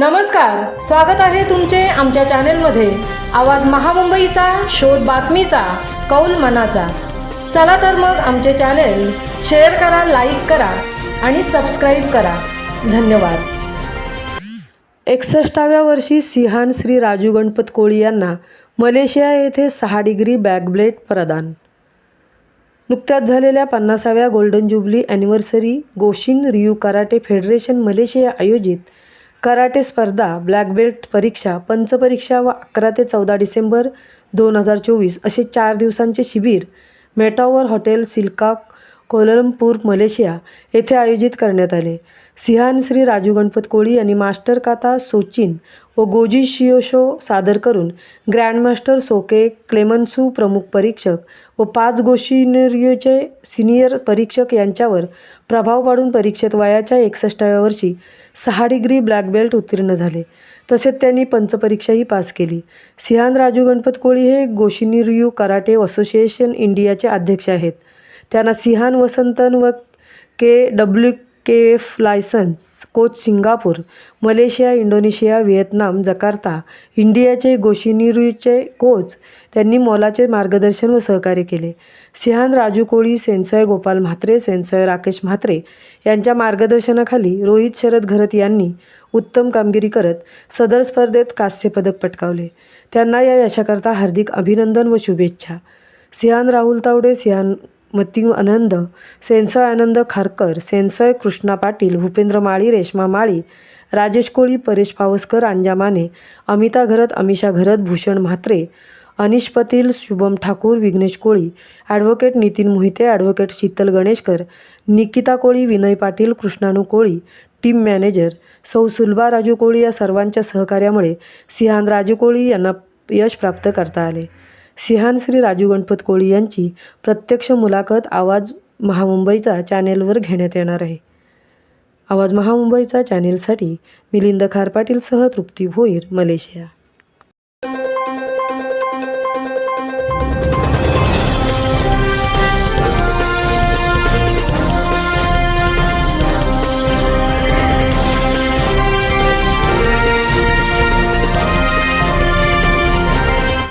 नमस्कार स्वागत आहे तुमचे आमच्या चॅनेलमध्ये. आवाज महामुंबईचा शोध बातमीचा कौल मनाचा. चला तर मग आमचे चॅनेल शेअर करा लाईक करा आणि सबस्क्राईब करा. धन्यवाद. एकसष्टाव्या वर्षी सिहान श्री राजू गणपत कोळी यांना मलेशिया येथे सहा डिग्री बॅकब्लेट प्रदान. नुकत्याच झालेल्या पन्नासाव्या golden jubilee anniversary Goshin Ryu karate federation Malaysia आयोजित कराटे स्पर्धा ब्लॅक बेल्ट परीक्षा पंचपरीक्षा व अकरा ते चौदा डिसेंबर दोन हजार चोवीस असे चार दिवसांचे शिबिर मेटावर hotel Silka Kuala Lumpur Malaysia येथे आयोजित करण्यात आले. सिहान श्री राजू गणपत कोळी यांनी मास्टर काता सोचिन व गोजी शियोशो सादर करून ग्रँडमास्टर सोके क्लेमन्सू प्रमुख परीक्षक व पाच गोशिनरियोचे सिनियर परीक्षक यांच्यावर प्रभाव पाडून परीक्षेत वयाच्या एकसष्टाव्या वर्षी सहा डिग्री ब्लॅक बेल्ट उत्तीर्ण झाले. तसेच त्यांनी पंचपरीक्षाही पास केली. सिहान राजू गणपत कोळी हे गोशिनिर्यू कराटे असोसिएशन इंडियाचे अध्यक्ष आहेत. त्यांना सिहान वसंतन व K W K F license coach Singapore Malaysia Indonesia Vietnam Jakarta इंडियाचे गोशिनिरूचे कोच त्यांनी मोलाचे मार्गदर्शन व सहकार्य केले. Shihan Raju Koli Sensei Gopal Mhatre Sensei Rakesh Mhatre यांच्या मार्गदर्शनाखाली रोहित शरद घरत यांनी उत्तम कामगिरी करत सदर स्पर्धेत कांस्यपदक पटकावले. त्यांना या यशाकरता हार्दिक अभिनंदन व शुभेच्छा. Shihan Rahul Tawde shihan Mating Anand sensei Anand Kharkar sensei Krishna Patil Bhupendra Mali Reshma Mali Rajesh Koli Paresh Pawaskar Anja Mane Amita Gharat Amisha Gharat Bhushan Mhatre Anish Patil Shubham Thakur Vighnesh Koli advocate Nitin Mohite advocate Sheetal Ganeshkar Nikita Koli Vinay Patil Krishnanu Koli team manager सौ सुलभा राजू कोळी या सर्वांच्या सहकार्यामुळे Sheehan Raju कोळी यांना यश प्राप्त करता आले. Sheehan Shri Raju Ganpat Koli यांची प्रत्यक्ष मुलाखत आवाज महामुंबईचा चॅनेलवर घेण्यात येणार आहे. आवाज महामुंबईचा चॅनेलसाठी मिलिंद खार पाटीलसह तृप्ती भोईर मलेशिया.